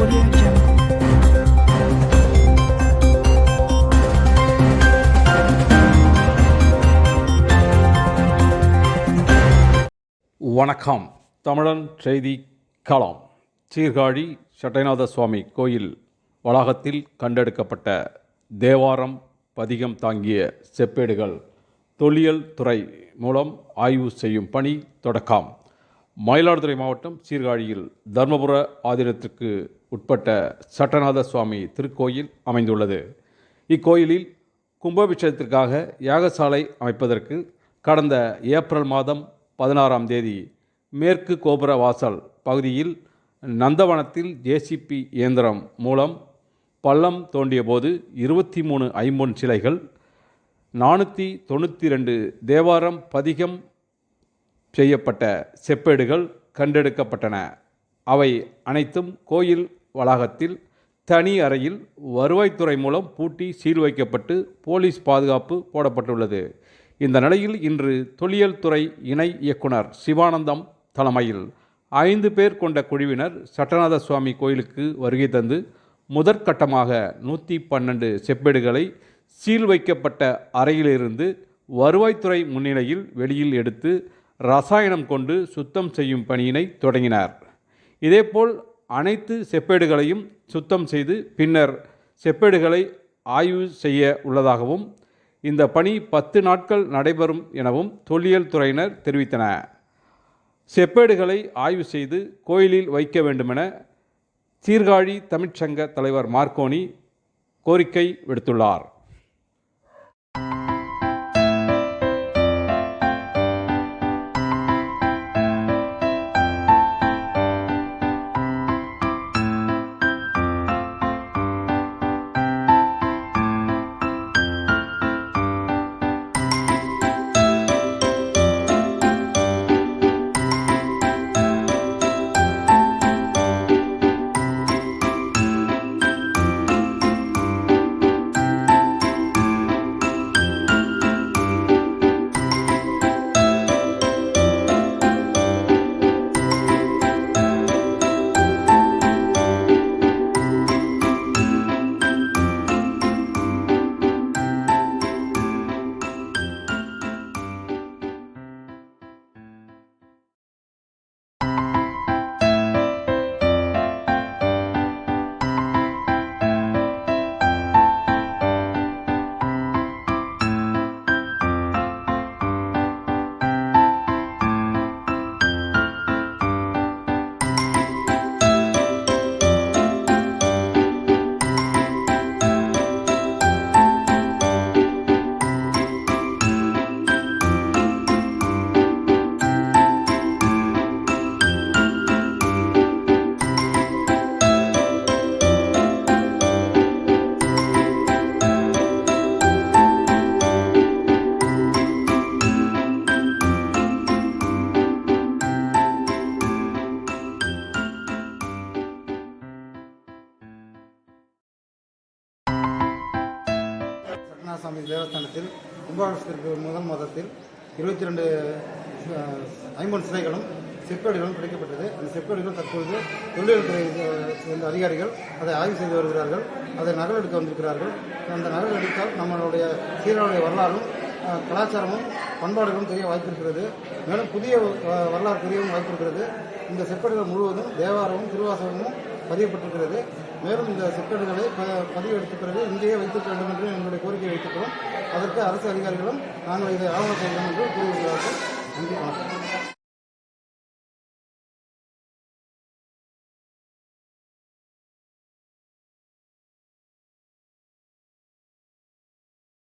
Audio Jungle. வணக்கம். தமிழன் செய்தி களம். சீர்காழி சட்டைநாத சுவாமி கோயில் வளாகத்தில் கண்டெடுக்கப்பட்ட தேவாரம் பதிகம் தாங்கிய செப்பேடுகள் தொல்லியல் துறை மூலம் ஆய்வு செய்யும் பணி தொடக்கம். மயிலாடுதுறை மாவட்டம் சீர்காழியில் தர்மபுர ஆதீனத்திற்கு உட்பட்ட சட்டநாத சுவாமி திருக்கோயில் அமைந்துள்ளது. இக்கோயிலில் கும்பாபிஷேகத்திற்காக யாகசாலை அமைப்பதற்கு கடந்த ஏப்ரல் மாதம் பதினாறாம் தேதி மேற்கு கோபுர வாசல் பகுதியில் நந்தவனத்தில் ஜேசிபி இயந்திரம் மூலம் பள்ளம் தோண்டியபோது இருபத்தி மூணு ஐம்பொன் சிலைகள் நானூற்றி தொண்ணூற்றி ரெண்டு தேவாரம் பதிகம் செய்யப்பட்ட செப்பேடுகள் கண்டெடுக்கப்பட்டன. அவை அனைத்தும் கோயில் வளாகத்தில் தனி அறையில் வருவாய்த்துறை மூலம் பூட்டி சீல் வைக்கப்பட்டு போலீஸ் பாதுகாப்பு போடப்பட்டுள்ளது. இந்த நிலையில் இன்று தொல்லியல் துறை இணை இயக்குனர் சிவானந்தம் தலைமையில் ஐந்து பேர் கொண்ட குழுவினர் சட்டநாத சுவாமி கோயிலுக்கு வருகை தந்து முதற்கட்டமாக நூற்றி பன்னெண்டு செப்பேடுகளை சீல் வைக்கப்பட்ட அறையிலிருந்து வருவாய்த்துறை முன்னிலையில் வெளியில் எடுத்து ரசாயனம் கொண்டு சுத்தம் செய்யும் பணியினை தொடங்கினார். இதேபோல் அனைத்து செப்பேடுகளையும் சுத்தம் செய்து பின்னர் செப்பேடுகளை ஆய்வு செய்ய உள்ளதாகவும் இந்த பணி பத்து நாட்கள் நடைபெறும் எனவும் தொல்லியல் துறையினர் தெரிவித்தன. செப்பேடுகளை ஆய்வு செய்து கோயிலில் வைக்க வேண்டுமென சீர்காழி தமிழ்ச்சங்க தலைவர் மார்க்கோனி கோரிக்கை விடுத்துள்ளார். சட்டநாசாமி தேவஸ்தானத்தில் கும்பாபிஷேகத்திற்கு முதல் மாதத்தில் இருபத்தி ரெண்டு ஐம்பது சிலைகளும் செப்பேடுகளும் கிடைக்கப்பட்டது. அந்த செப்பேடுகள் தற்பொழுது தொழில் சேர்ந்த அதிகாரிகள் அதை ஆய்வு செய்து வருகிறார்கள். அதை நகல் எடுக்க வந்திருக்கிறார்கள். அந்த நகல் எடுத்தால் நம்மளுடைய சீரனுடைய வரலாறும் கலாச்சாரமும் பண்பாடுகளும் தெரிய வாய்ப்பிருக்கிறது. மேலும் புதிய வரலாறு தெரியவும் வாய்ப்பிருக்கிறது. இந்த செப்பேடுகள் முழுவதும் தேவாரமும் திருவாசகமும் பதியப்பட்டிருக்கிறது. மேலும் இந்த செப்பேடுகளை பதிவு எடுத்த பிறகு இங்கேயே வைத்திருக்க வேண்டும் என்று எங்களுடைய கோரிக்கை வைத்திருக்கிறோம் அதற்கு அரசு அதிகாரிகளும் நாங்கள் இதை ஆவணம் செய்கிறோம் என்று கூறியிருக்கிறார்கள் நன்றி வணக்கம்.